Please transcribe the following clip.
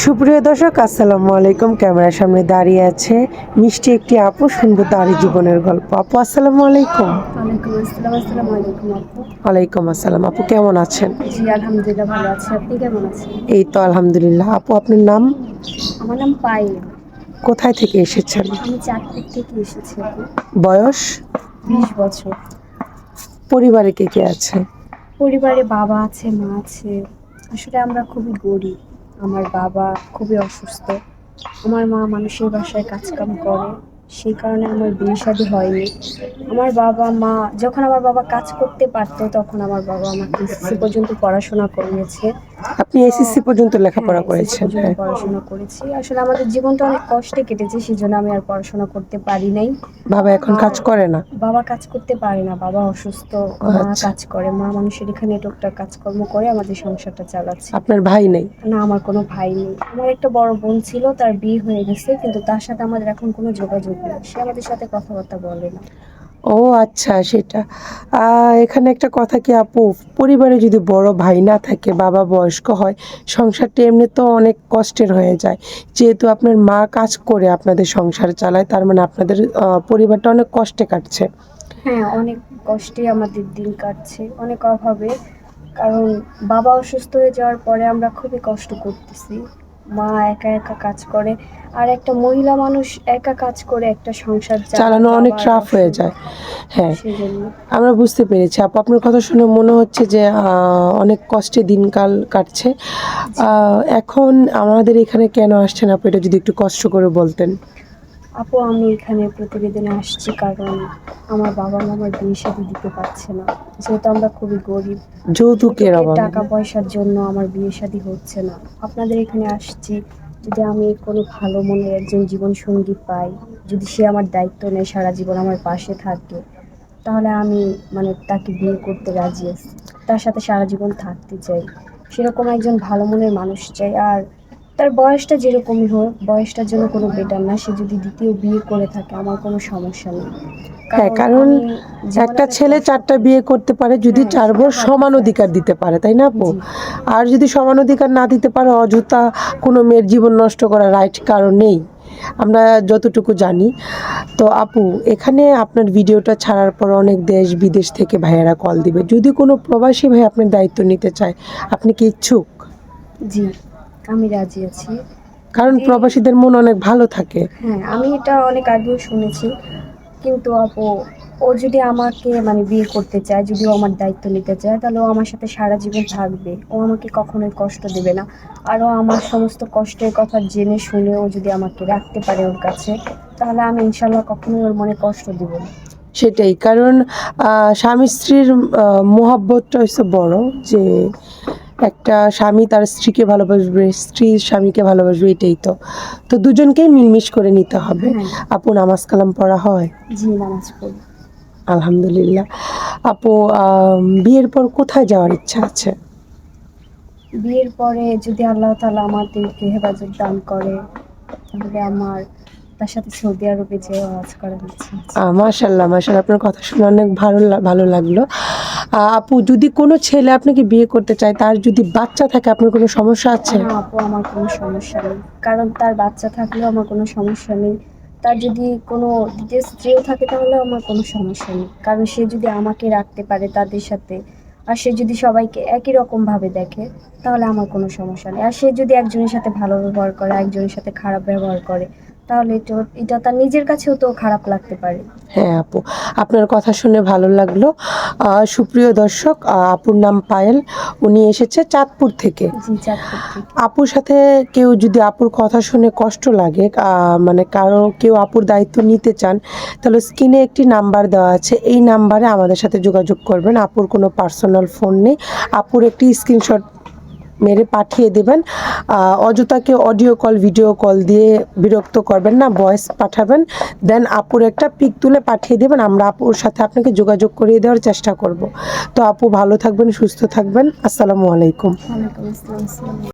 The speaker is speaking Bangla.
সুপ্রিয় দর্শক আসসালামু আলাইকুম। ক্যামেরার সামনে দাঁড়িয়ে আছে মিষ্টি একটি আপু শুনব তারই জীবনের গল্প। আপু আসসালামু আলাইকুম। ওয়ালাইকুম আসসালাম আপু। কেমন আছেন? জি আলহামদুলিল্লাহ ভালো আছি। আপনি কেমন আছেন? এই তো আলহামদুলিল্লাহ। আপু আপনার নাম? আমার নাম পায়েল। কোথায় থেকে এসেছেন? আমি চাঁদপুর থেকে এসেছি বয়স? বিশ বছর। পরিবারে কে কে আছে? পরিবারে বাবা আছে মা আছে। আসলে আমরা খুবই গরিব। আমার বাবা খুবই অসুস্থ। আমার মা মানুষের বাসায় কাজকাম করে, সেই কারণে আমার বিয়ে শাদী হয়নি। আমার বাবা মা, যখন আমার বাবা কাজ করতে পারতো, তখন আমার বাবা আমাকে পর্যন্ত পড়াশোনা করিয়েছে। আপনি এসএসসি পর্যন্ত লেখাপড়া হ্যাঁ, করেছেন হ্যাঁ। পড়াশোনা করেছি। আসলে আমাদের জীবনটা অনেক কষ্টে কেটেছে সেই জন্য আমি আর পড়াশোনা করতে পারি নাই। বাবা এখন কাজ করে না? বাবা কাজ করতে পারে না বাবা অসুস্থ মা আচ্ছা। কাজ করে মা মানুষের এখানে টুকটাক কাজকর্ম করে আমাদের সংসারটা চালাচ্ছে। আপনার ভাই নেই? না আমার কোনো ভাই নেই। আমার একটা বড় বোন ছিল তার বিয়ে হয়ে গেছে কিন্তু তার সাথে আমাদের এখন কোনো যোগাযোগ নেই। সে আমাদের সাথে কথাবার্তা বলে না। ও আচ্ছা সেটা। এখানে একটা কথা কি আপু? পরিবারে যদি বড় ভাই না থাকে, বাবা বয়স্ক হয়, সংসারটা এমনি তো অনেক কষ্টের হয়ে যায়। যেহেতু আপনার মা কাজ করে আপনাদের সংসার চালায়, তার মানে আপনাদের পরিবারটা অনেক কষ্টে কাটছে। হ্যাঁ অনেক কষ্টে আমাদের দিন কাটছে, অনেক অভাবে। কারণ বাবা অসুস্থ হয়ে যাওয়ার পরে আমরা খুবই কষ্ট করতেছি। মা একা একা কাজ করে আর একটা মহিলা মানুষ একা কাজ করে একটা সংসার চালানো অনেক টাফ হয়ে যায়। হ্যাঁ আমরা বুঝতে পেরেছি। আপু আপনার কথা শুনে মনে হচ্ছে যে অনেক কষ্টে দিনকাল কাটছে। এখন আমাদের এখানে কেন আসছেন আপু? এটা যদি একটু কষ্ট করে বলতেন। আপু আমি এখানে প্রতিবেদনে আসছি কারণ আমার বাবা মা আমার বিয়ে শাদী দিতে পারছে না। যেহেতু আমরা খুবই গরিব যৌতুকের অভাবে। টাকা পয়সার জন্য আমার বিয়ে শাদী হচ্ছে না। আপনাদের এখানে আসছি যদি আমি কোনো ভালো মনের একজন জীবন সঙ্গী পাই যদি সে আমার দায়িত্ব নেয় সারা জীবন আমার পাশে থাকে তাহলে আমি মানে তাকে বিয়ে করতে রাজি আছি। তার সাথে সারা জীবন থাকতে চাই। সেরকম একজন ভালো মনের মানুষ চাই। আর তার বয়সটা যেরকমই হোক বয়সটার জন্য কোনো বেটার না। সে যদি দ্বিতীয় বিয়ে করে থাকে আমার কোনো সমস্যা নেই। হ্যাঁ কারণ একটা ছেলে চারটা বিয়ে করতে পারে যদি হ্যাঁ, চার বোর সমান অধিকার। দিতে পারে তাই না আপু? আর যদি সমান অধিকার না দিতে পারে অযথা কোনো মেয়ের জীবন নষ্ট করার রাইট কারণ নেই। আমরা যতটুকু জানি। তো আপু এখানে আপনার ভিডিওটা ছাড়ার পর অনেক দেশ বিদেশ থেকে ভাইয়েরা কল দিবে। যদি কোনো প্রবাসী ভাই আপনার দায়িত্ব নিতে চায় আপনি কি ইচ্ছুক? জি। আমি রাজি আছি। কারণ প্রবাসীদের মন অনেক ভালো থাকে। হ্যাঁ আমি এটা অনেক আগেও শুনেছি। কিন্তু আপু ও যদি আমাকে মানে বিয়ে করতে চায় যদি ও আমার দায়িত্ব নিতে চায় তাহলে ও আমার সাথে সারা জীবন থাকবে। ও আমাকে কখনোই কষ্ট দেবে না। আর ও আমার সমস্ত কষ্টের কথা জেনে শুনে ও যদি আমাকে রাখতে পারে ওর কাছে তাহলে আমি ইনশাল্লাহ কখনোই ওর মনে কষ্ট দিব না। সেটাই কারণ স্বামী স্ত্রীর মোহাব্বতটা হচ্ছে বড় যে একটা স্বামী তার স্ত্রীকে ভালোবাসবে স্ত্রী স্বামীকে ভালোবাসবে এটাই তো। তো দুজনকেই মিলমিশ করে নিতে হবে। হ্যাঁ। আপু নামাজ কালাম পড়া হয়? জি নামাজ পড়ি। আলহামদুলিল্লাহ। আপু বিয়ের পর কোথায় যাওয়ার ইচ্ছা আছে? বিয়ের পরে যদি আল্লাহ তালা আমাদেরকে হেফাজত দান করে তাহলে আমার তার সাথে সৌদি আরবে যে হজ করার ইচ্ছা আছে। মাশাল্লাহ মাশাল্লাহ আপনার কথা শুনে অনেক ভালো ভালো লাগল। আপু, যদি কোনো ছেলে আপনাকে বিয়ে করতে চায়, তার যদি বাচ্চা থাকে, আপনার কোনো সমস্যা আছে? না আপু, আমার কোনো সমস্যা নেই। কারণ তার বাচ্চা থাকলেও আমার কোনো সমস্যা নেই। তার যদি কোনো দ্বিতীয় স্ত্রীও থাকে, তাহলে আমার কোনো সমস্যা নেই। কারণ সে যদি আমাকে রাখতে পারে তাদের সাথে, আর সে যদি সবাইকে একই রকম ভাবে দেখে, তাহলে আমার কোনো সমস্যা নেই। আর সে যদি একজনের সাথে ভালো ব্যবহার করে, একজনের সাথে খারাপ ব্যবহার করে তাহলে এটা এটা তার নিজের কাছেও তো খারাপ লাগতে পারে। হ্যাঁ আপু আপনার কথা শুনে ভালো লাগল। সুপ্রিয় দর্শক আপুর নাম পায়েল। উনি এসেছে চাঁদপুর থেকে। আপুর সাথে কেউ যদি আপুর কথা শুনে কষ্ট লাগে মানে কারও কেউ আপুর দায়িত্ব নিতে চান তাহলে স্ক্রিনে একটি নাম্বার দেওয়া আছে। এই নাম্বারে আমাদের সাথে যোগাযোগ করবেন। আপুর কোনো পার্সোনাল ফোন নেই। আপুর একটি স্ক্রিনশট মেরে পাঠিয়ে দেবেন। অযথাকে অডিও কল ভিডিও কল দিয়ে বিরক্ত করবেন না ভয়েস পাঠাবেন। দেন আপুর একটা পিক তুলে পাঠিয়ে দেবেন, আমরা আপুর সাথে আপনাকে যোগাযোগ করিয়ে দেওয়ার চেষ্টা করব। তো আপু ভালো থাকবেন, সুস্থ থাকবেন। আসসালামু আলাইকুম।